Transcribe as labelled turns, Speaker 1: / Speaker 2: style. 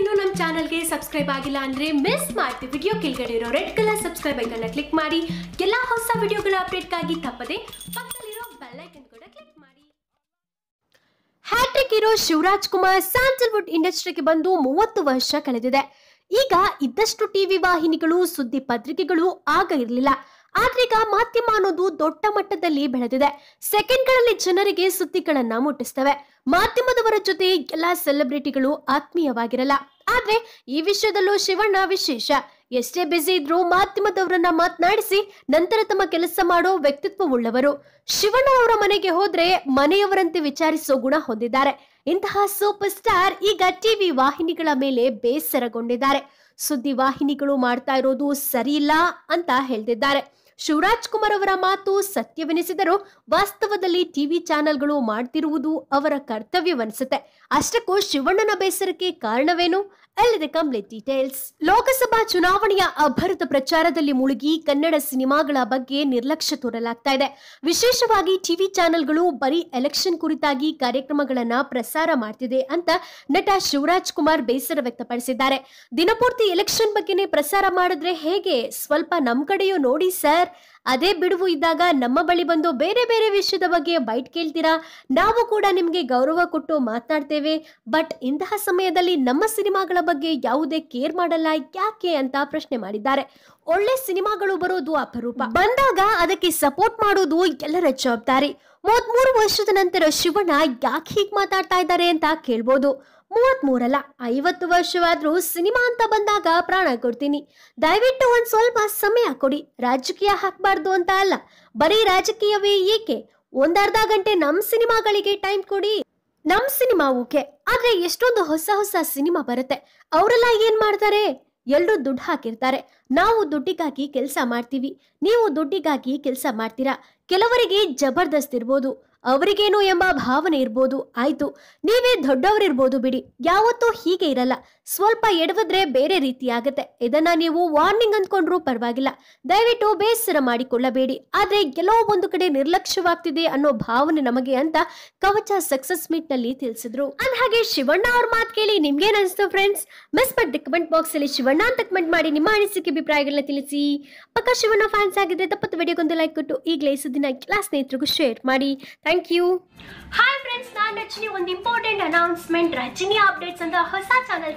Speaker 1: ಇನ್ನೂ ನಮ್ಮ ಚಾನಲ್ಗೆ ಸಬ್ಸ್ಕ್ರೈಬ್ ಆಗಿಲ್ಲ ಅಂದ್ರೆ ಮಿಸ್ ಮಾಡ್ತಿ ವಿಡಿಯೋ ಕೆಳಗಡೆ ಇರೋ ರೆಡ್ ಕಲರ್ ಸಬ್ಸ್ಕ್ರೈಬ್ ಐಕನ್ನ ಕ್ಲಿಕ್ ಮಾಡಿ. ಎಲ್ಲ ಹೊಸ ವಿಡಿಯೋಗಳ ಅಪ್ಡೇಟ್ಗಾಗಿ ತಪ್ಪದೆ ಪಕ್ಕದಲ್ಲಿರೋ ಐಕನ್ ಕೂಡ ಕ್ಲಿಕ್ ಮಾಡಿ. ಹ್ಯಾಟ್ರಿಕ್ ಇರೋ ಶಿವರಾಜ್ ಕುಮಾರ್ ಸ್ಯಾಂಡಲ್ವುಡ್ ಇಂಡಸ್ಟ್ರಿಗೆ ಬಂದು ಮೂವತ್ತು ವರ್ಷ ಕಳೆದಿದೆ. ಈಗ ಇದ್ದಷ್ಟು ಟಿವಿ ವಾಹಿನಿಗಳು, ಸುದ್ದಿ ಪತ್ರಿಕೆಗಳು ಆಗ ಇರಲಿಲ್ಲ. ಆದ್ರೀಗ ಮಾಧ್ಯಮ ಅನ್ನೋದು ದೊಡ್ಡ ಮಟ್ಟದಲ್ಲಿ ಬೆಳೆದಿದೆ. ಸೆಕೆಂಡ್ಗಳಲ್ಲಿ ಜನರಿಗೆ ಸುದ್ದಿಗಳನ್ನ ಮುಟ್ಟಿಸ್ತವೆ. ಮಾಧ್ಯಮದವರ ಜೊತೆ ಎಲ್ಲಾ ಸೆಲೆಬ್ರಿಟಿಗಳು ಆತ್ಮೀಯವಾಗಿರಲ್ಲ. ಆದ್ರೆ ಈ ವಿಷಯದಲ್ಲೂ ಶಿವಣ್ಣ ವಿಶೇಷ. ಎಷ್ಟೇ ಬ್ಯುಸಿ ಇದ್ರೂ ಮಾಧ್ಯಮದವರನ್ನ ಮಾತನಾಡಿಸಿ ನಂತರ ತಮ್ಮ ಕೆಲಸ ಮಾಡೋ ವ್ಯಕ್ತಿತ್ವವುಳ್ಳವರು. ಶಿವಣ್ಣ ಅವರ ಮನೆಗೆ ಹೋದ್ರೆ ಮನೆಯವರಂತೆ ವಿಚಾರಿಸೋ ಗುಣ ಹೊಂದಿದ್ದಾರೆ. ಇಂತಹ ಸೂಪರ್ ಸ್ಟಾರ್ ಈಗ ಟಿವಿ ವಾಹಿನಿಗಳ ಮೇಲೆ ಬೇಸರಗೊಂಡಿದ್ದಾರೆ. ಸುದ್ದಿ ವಾಹಿನಿಗಳು ಮಾಡ್ತಾ ಇರೋದು ಸರಿಯಿಲ್ಲ ಅಂತ ಹೇಳ್ತಿದ್ದಾರೆ. ಶಿವರಾಜ್ ಕುಮಾರ್ ಅವರ ಮಾತು ಸತ್ಯವೆನಿಸಿದರೂ ವಾಸ್ತವದಲ್ಲಿ ಟಿವಿ ಚಾನೆಲ್ಗಳು ಮಾಡ್ತಿರುವುದು ಅವರ ಕರ್ತವ್ಯವನಿಸುತ್ತೆ. ಅಷ್ಟಕ್ಕೂ ಶಿವಣ್ಣನ ಬೇಸರಕ್ಕೆ ಕಾರಣವೇನು? ಅಲ್ಲದೆ ಕಂಪ್ಲೀಟ್ ಡೀಟೇಲ್ಸ್. ಲೋಕಸಭಾ ಚುನಾವಣೆಯ ಅಭರತ ಪ್ರಚಾರದಲ್ಲಿ ಮುಳುಗಿ ಕನ್ನಡ ಸಿನಿಮಾಗಳ ಬಗ್ಗೆ ನಿರ್ಲಕ್ಷ್ಯ ತೋರಲಾಗ್ತಾ ಇದೆ. ವಿಶೇಷವಾಗಿ ಟಿವಿ ಚಾನೆಲ್ಗಳು ಬರೀ ಎಲೆಕ್ಷನ್ ಕುರಿತಾಗಿ ಕಾರ್ಯಕ್ರಮಗಳನ್ನ ಪ್ರಸಾರ ಮಾಡ್ತಿದೆ ಅಂತ ನಟ ಶಿವರಾಜ್ ಕುಮಾರ್ ಬೇಸರ ವ್ಯಕ್ತಪಡಿಸಿದ್ದಾರೆ. ದಿನಪೂರ್ತಿ ಎಲೆಕ್ಷನ್ ಬಗ್ಗೆನೇ ಪ್ರಸಾರ ಮಾಡಿದ್ರೆ ಹೇಗೆ? ಸ್ವಲ್ಪ ನಮ್ ಕಡೆಯೂ ನೋಡಿ ಸರ್. ಅದೇ ಬಿಡುವು ಇದ್ದಾಗ ನಮ್ಮ ಬಳಿ ಬಂದು ಬೇರೆ ಬೇರೆ ವಿಷಯದ ಬಗ್ಗೆ ಬೈಟ್ ಕೇಳ್ತೀರಾ? ನಾವು ಕೂಡ ನಿಮಗೆ ಗೌರವ ಕೊಟ್ಟು ಮಾತನಾಡ್ತೇವೆ ಬಟ್ ಇಂತಹ ಸಮಯದಲ್ಲಿ ನಮ್ಮ ಸಿನಿಮಾಗಳ ಬಗ್ಗೆ ಯಾವುದೇ ಕೇರ್ ಮಾಡಲ್ಲ, ಯಾಕೆ ಅಂತ ಪ್ರಶ್ನೆ ಮಾಡಿದ್ದಾರೆ. ಒಳ್ಳೆ ಸಿನಿಮಾಗಳು ಬರೋದು ಅಪರೂಪ. ಬಂದಾಗ ಅದಕ್ಕೆ ಸಪೋರ್ಟ್ ಮಾಡೋದು ಎಲ್ಲರ ಜವಾಬ್ದಾರಿ. ಮೂವತ್ಮೂರು ವರ್ಷದ ನಂತರ ಶಿವಣ್ಣ ಯಾಕೆ ಹೀಗೆ ಮಾತಾಡ್ತಾ ಇದ್ದಾರೆ ಅಂತ ಕೇಳ್ಬೋದು. ಮೂವತ್ಮೂರಲ್ಲ, ಐವತ್ತು ವರ್ಷವಾದ್ರೂ ಸಿನಿಮಾ ಅಂತ ಬಂದಾಗ ಪ್ರಾಣ ಕೊಡ್ತೀನಿ. ದಯವಿಟ್ಟು ಒಂದ್ ಸ್ವಲ್ಪ ಸಮಯ ಕೊಡಿ. ರಾಜಕೀಯ ಹಾಕ್ಬಾರ್ದು ಅಂತ ಅಲ್ಲ, ಬರೀ ರಾಜಕೀಯವೇ ಏಕೆ? ಒಂದರ್ಧ ಗಂಟೆ ನಮ್ ಸಿನಿಮಾಗಳಿಗೆ ಟೈಮ್ ಕೊಡಿ. ನಮ್ ಸಿನಿಮಾ ಓಕೆ ಆದ್ರೆ ಎಷ್ಟೊಂದು ಹೊಸ ಹೊಸ ಸಿನಿಮಾ ಬರುತ್ತೆ. ಅವರೆಲ್ಲ ಏನ್ ಮಾಡ್ತಾರೆ? ಎಲ್ಲರೂ ದುಡ್ಡು ಹಾಕಿರ್ತಾರೆ. ನಾವು ದುಡ್ಡಿಗಾಗಿ ಕೆಲಸ ಮಾಡ್ತೀವಿ. ನೀವು ದುಡ್ಡಿಗಾಗಿ ಕೆಲಸ ಮಾಡ್ತೀರಾ? ಕೆಲವರಿಗೆ ಜಬರ್ದಸ್ತ್ ಇರ್ಬೋದು. ಅವರಿಗೇನು ಎಂಬ ಭಾವನೆ ಇರ್ಬೋದು ಆಯ್ತು. ನೀವೇ ದೊಡ್ಡವರಿರ್ಬೋದು ಬಿಡಿ. ಯಾವತ್ತೂ ಹೀಗೆ ಇರಲ್ಲ. ಸ್ವಲ್ಪ ಎಡವಿದ್ರೆ ಬೇರೆ ರೀತಿ ಆಗುತ್ತೆ ಇದನ್ನ ನೀವು ವಾರ್ನಿಂಗ್ ಅಂದ್ಕೊಂಡ್ರೂ ಪರವಾಗಿಲ್ಲ. ದಯವಿಟ್ಟು ಬೇಸರ ಮಾಡಿಕೊಳ್ಳಬೇಡಿ. ಆದ್ರೆ ಎಲ್ಲೋ ಒಂದು ಕಡೆ ನಿರ್ಲಕ್ಷ್ಯವಾಗ್ತಿದೆ ಅನ್ನೋ ಭಾವನೆ ನಮಗೆ ಅಂತ ಕವಚ ಸಕ್ಸಸ್ ಮೀಟ್ನಲ್ಲಿ ತಿಳಿಸಿದ್ರು. ಅಂದ ಹಾಗೆ ಶಿವಣ್ಣ ಅವ್ರ ಮಾತು ಕೇಳಿ ನಿಮ್ಗೇನ್ ಅನಿಸ್ತು ಫ್ರೆಂಡ್ಸ್ ಮಿಸ್ ಮಾಡಿ ಕಮೆಂಟ್ ಬಾಕ್ಸ್ ಅಲ್ಲಿ ಶಿವಣ್ಣ ಅಂತ ಕಮೆಂಟ್ ಮಾಡಿ ನಿಮ್ಮ ಅನಿಸಿಕೆ ಅಭಿಪ್ರಾಯಗಳನ್ನ ತಿಳಿಸಿ. ಪಕ್ಕ ಶಿವಣ್ಣ ಫ್ಯಾನ್ಸ್ ಆಗಿದ್ರೆ ತಪ್ಪತ್ತು ವಿಡಿಯೋಗೊಂದು ಲೈಕ್ ಕೊಟ್ಟು ಈಗಲೇ ಸುದ್ದಿನ ಎಲ್ಲ ಸ್ನೇಹಿತರಿಗೂ ಶೇರ್ ಮಾಡಿ. ಥ್ಯಾಂಕ್ ಯು ಹಾಯ್ ಫ್ರೆಂಡ್ಸ್ ನಾನು ರಚನೆ ಒಂದು ಇಂಪಾರ್ಟೆಂಟ್ ಅನೌನ್ಸ್ಮೆಂಟ್ ರಚನೆ ಅಪ್ಡೇಟ್ಸ್ ಅಂತ ಹೊಸ ಚಾನಲ್